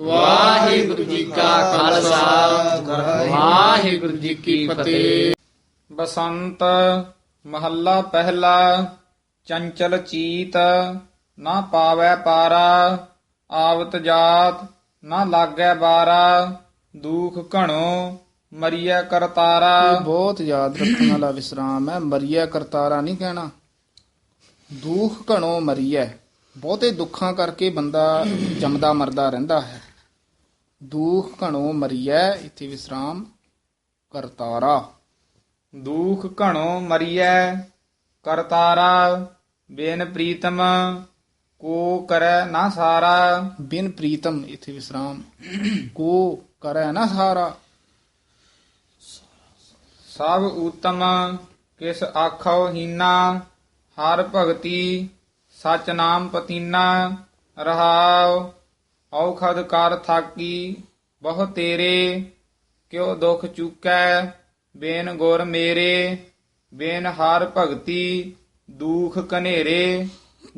ਵਾਹਿਗੁਰੂ ਜੀ ਕਾ ਖਾਲਸਾ। ਵਾਹਿਗੁਰੂ ਜੀ ਕੀ ਫਤਿਹ। ਬਸੰਤ ਮਹੱਲਾ ਪਹਿਲਾ ਚੰਚਲ ਚੀਤ ਨਾ ਪਾਵੈ ਪਾਰਾ ਆਵਤ ਜਾਤ ਨਾ ਲਾਗੈ ਬਾਰਾ ਦੁਖ ਘਣੋ ਮਰੀਐ ਕਰਤਾਰਾ। ਬਹੁਤ ਯਾਦ ਰੱਖਣ ਵਾਲਾ ਵਿਸਰਾਮ ਹੈ ਮਰੀਐ ਕਰਤਾਰਾ ਨਹੀਂ ਕਹਿਣਾ। ਦੁੱਖ ਘਣੋ ਮਰੀਐ ਬਹੁਤੇ ਦੁੱਖਾਂ ਕਰਕੇ ਬੰਦਾ ਜੰਮਦਾ ਮਰਦਾ ਰਹਿੰਦਾ ਹੈ। ਦੁੱਖ ਘਣੋ ਮਰੀਐ ਇੱਥੇ ਵਿਸਰਾਮ ਕਰਤਾਰਾ। ਦੁਖ ਘਣੋ ਮਰੀਐ ਕਰਤਾਰਾ ਬੇਨ ਪ੍ਰੀਤਮ ਕੋ ਕਰੈ ਨਾ ਸਾਰਾ। ਬਿਨ ਪ੍ਰੀਤਮ ਇੱਥੇ ਵਿਸਰਾਮ ਕੋ ਕਰੈ ਨਾ ਸਾਰਾ। ਸਭ ਉਤਮ ਕਿਸ ਆਖੋ ਹੀਨਾ ਹਰ ਭਗਤੀ ਸਚ ਨਾਮ ਪਤੀਨਾ ਰਹਾਉ। ਔਖਦ ਕਰ ਥਾਕੀ ਬਹੁ ਤੇਰੇ ਕਿਉ ਦੁਖ ਚੁਕੈ ਬੇਨ ਗੁਰ ਮੇਰੇ ਬੇਨ ਹਰ ਭਗਤੀ ਦੁਖ ਕਨੇਰੇ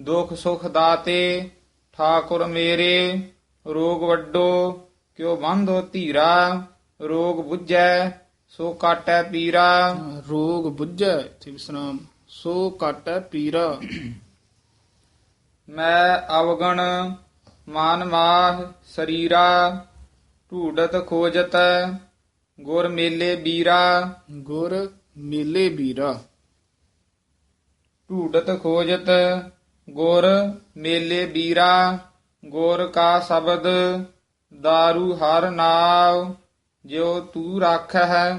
ਦੁਖ ਸੁਖ ਦਾਤੇ ਠਾਕੁਰ ਮੇਰੇ ਰੋਗ ਵੱਡੋ ਕਿਉ ਬੰਧੋ ਧੀਰਾ ਰੋਗ 부ਜੈ ਸੋ ਕਾਟੈ ਪੀਰਾ। ਰੋਗ ਬੁੱਝੈ ਇੱਥੇ ਵਿਸਰਾਮ ਸੋ ਕਾਟੈ ਪੀਰਾ। ਮੈਂ ਅਵਗਣ ਮਾਨ ਮਾਹ ਸਰੀਰਾ ਢੂਡਤ ਖੋਜਤ ਗੁਰ ਮੇਲੇ ਬੀਰਾ। ਗੁਰ ਮੇਲੇ ਬੀਰਾ। ਢੂਡਤ ਖੋਜਤ ਗੁਰ ਮੇਲੇ ਬੀਰਾ। ਗੁਰ ਕਾ ਸ਼ਬਦ दारू ਹਰ ਨਾਉ। ਜਿਉ ਤੂੰ ਰਾਖੈ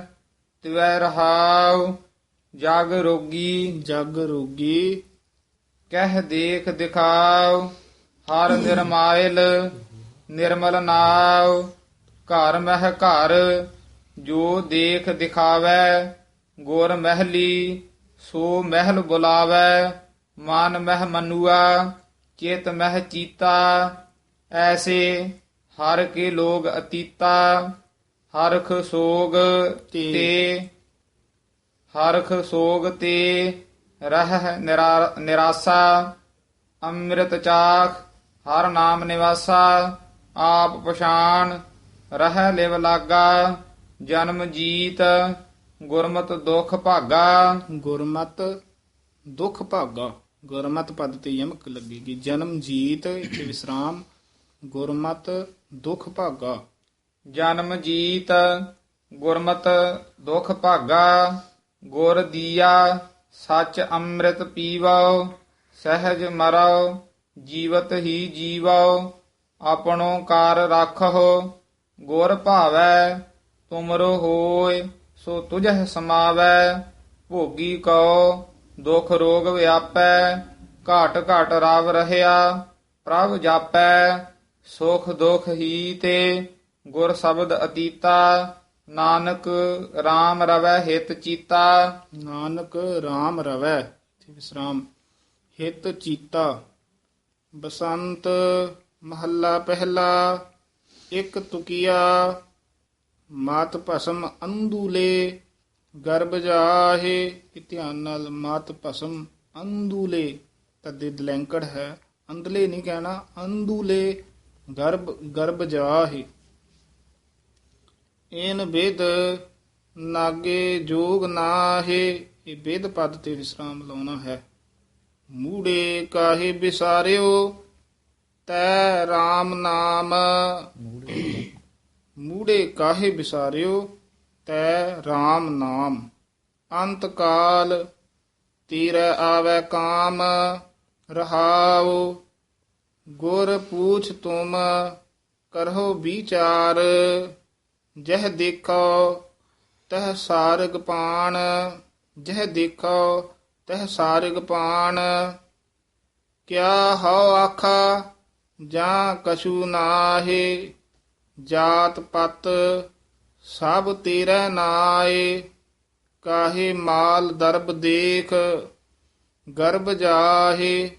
ਤਿਵੈ ਰਹਾਉ। ਜਗ ਰੋਗੀ ਜਗ ਰੋਗੀ ਕਹਿ ਦੇਖ ਦਿਖਾਉ। ਹਰ ਨਿਰਮਾਇਲ ਨਿਰਮਲ ਨਾਉ ਘਰ ਮਹਿ ਘਰ ਜੋ ਦੇਖ ਦਿਖਾਵੈ ਗੁਰ ਮਹਿਲੀ ਸੋ ਮਹਿਲ ਬੁਲਾਵੈ ਮਨ ਮਹਿ ਮਨੁਆ ਚਿਤ ਮਹਿ ਚੀਤਾ ਐਸੇ ਹਰ ਕੇ ਲੋਗ ਅਤੀਤਾ ਹਰਖ ਸੋਗ ਤੇ ਹਰਖ ਸੋਗ ਤੇ ਰਹਿ ਨਿਰਾ- ਨਿਰਾਸਾ ਅੰਮ੍ਰਿਤ ਚਾਖ ਹਰ ਨਾਮ ਨਿਵਾਸਾ ਆਪ ਪਛਾਨ ਰਹਿ ਲਿਵ ਲਾਗਾ ਜਨਮ ਜੀਤ ਗੁਰਮਤ ਦੁਖ ਭਾਗਾ। ਗੁਰਮਤ ਦੁਖ ਭਾਗਾ ਗੁਰਮਤ ਪਦ ਤੇ ਯਮਕ ਲੱਗੇਗੀ। ਜਨਮ ਜੀਤ ਇੱਥੇ ਵਿਸਰਾਮ ਗੁਰਮਤ ਦੁਖ ਭਾਗਾ। ਜਨਮ ਜੀਤ ਗੁਰਮਤ ਦੁਖ ਭਾਗਾ ਗੁਰ ਦੀਆ ਸਚ ਅੰਮ੍ਰਿਤ ਪੀਵੋ ਸਹਿਜ ਮਰੋ। ਜੀਵਤ ਹੀ ਜੀਵੋ ਆਪਣੋ ਕਾਰ ਰੱਖੋ ਗੁਰ ਭਾਵੈ, ਤੁਮਰੋ ਹੋਏ ਸੋ ਤੁਝਹਿ ਸਮਾਵੈ, ਭੋਗੀ ਕਉ, ਦੁਖ ਰੋਗ ਵਿਆਪੈ, ਘਾਟ ਘਾਟ ਰਵ ਰਹਿਆ, ਪ੍ਰਭ ਜਾਪੈ, ਸੁਖ ਦੁਖ ਹੀ ਤੇ ਗੁਰ ਸ਼ਬਦ ਅਤੀਤਾ, ਨਾਨਕ RAM ਰਵੈ ਹਿਤ ਚੀਤਾ। ਨਾਨਕ RAM ਰਵੈ ਵਿਸਰਾਮ, ਹਿਤ ਚੀਤਾ। ਬਸੰਤ ਮਹੱਲਾ ਪਹਿਲਾ, ਇੱਕ ਤੁਕਿਆ, ਮਾਤ ਭਸਮ ਅੰਦੂਲੇ, ਗਰਭ ਜਾਹੇ ਇਹ ਧਿਆਨ ਨਾਲ ਮਾਤ ਭਸਮ ਅੰਦੂਲੇ। ਤਦੇ ਦਲੈਂਕੜ ਹੈ, ਅੰਦਲੇ ਨਹੀਂ ਕਹਿਣਾ, ਅੰਦੂਲੇ, ਗਰਭ ਗਰਭ ਜਾਹੇ। ਇਨ ਵਿਦ ਨਾਗੇ ਜੋਗ ਨਾਹੇ, ਇਹ ਵਿਦ ਪਦ ਤੇ ਵਿਸਰਾਮ ਲਾਉਣਾ ਹੈ। ਮੂੜੇ ਕਾਹੇ ਵਿਸਾਰਿਓ ਤੈ RAM ਨਾਮ। ਮੂੜੇ ਕਾਹੇ ਵਿਸਾਰਿਓ ਤੈ RAM ਨਾਮ। ਅੰਤ ਕਾਲ ਤੀਰੈ ਆਵੈ ਕਾਮ, ਰਹਾਉ ਗੁਰ ਪੂਛ ਤੁਮ, ਕਰਹੁ ਵਿਚਾਰ। ਜਹ ਦੇਖੋ, ਤਹ ਸਾਰਗ ਪਾਣ, ਜਹ ਦੇਖੋ ਤਹ ਸਾਰਗ ਪਾਣ, ਕਿਆ ਹਉ ਆਖਾ, ਜਾਂ ਕਛੂ ਨਾਹੇ, ਜਾਤ ਪਤ ਸਭ ਤੇਰਾ ਨਾਏ ਕਾਹੇ ਮਾਲ ਦਰਬ ਦੇਖ, ਗਰਭ ਜਾਹੇ,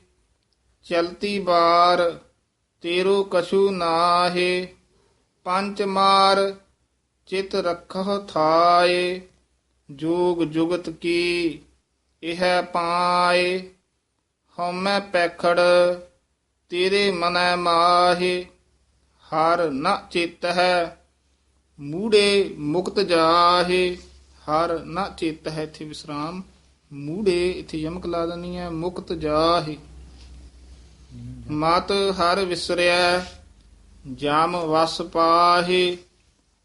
ਚਲਤੀ ਬਾਰ, ਤੇਰੋ ਕਛੂ ਨਾਹੇ ਪੰਚ ਮਾਰ, ਚਿਤ ਰਖਹ ਥਾਏ ਜੋਗ ਜੁਗਤ ਕੀ ਇਹ ਪਾਏ, ਹਉਮੈ ਪੈਖੜ, ਤੇਰੇ ਮਨੈ ਮਾਹੇ, ਹਰ ਨ ਚਿਤ ਹੈ ਮੂੜੇ ਮੁਕਤ ਜਾਹੇ, ਹਰ ਨ ਚਿਤ ਹੈ ਇਥੇ ਵਿਸਰਾਮ, ਮੂੜੇ ਇੱਥੇ ਯਮਕ ਲਾ ਦਨੀ ਹੈ, ਮੁਕਤ ਜਾਹੇ। ਮਤ ਹਰ ਵਿਸਰਿਆ ਜਾਮ ਵਸ ਪਾਹੇ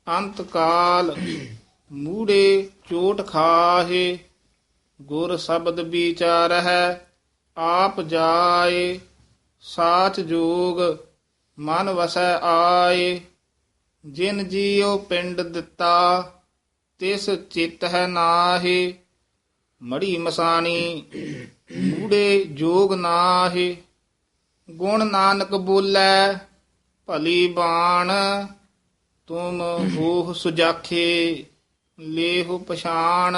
ਅੰਤ ਕਾਲ ਮੂੜੇ ਚੋਟ ਖਾਹੇ। ਗੁਰ ਸ਼ਬਦ ਵਿਚਾਰ ਹੈ ਆਪ ਜਾਏ, ਸਾਚ ਜੋਗ, ਮਨ ਵਸੈ ਆਏ। ਜਿਨ ਜੀਉ ਪਿੰਡ ਦਿੱਤਾ, ਤਿਸ ਚਿਤ ਹੈ ਨਾਹੀ। ਮੜੀ ਮਸਾਣੀ ਮੂੜੇ ਜੋਗ ਨਾਹੀ। ਗੁਣ ਨਾਨਕ ਬੋਲੇ, ਭਲੀ ਬਾਣ। ਤੁਮ ਹੋਹ ਸੁਜਾਖੇ, ਲੇਹੁ ਪਛਾਣ।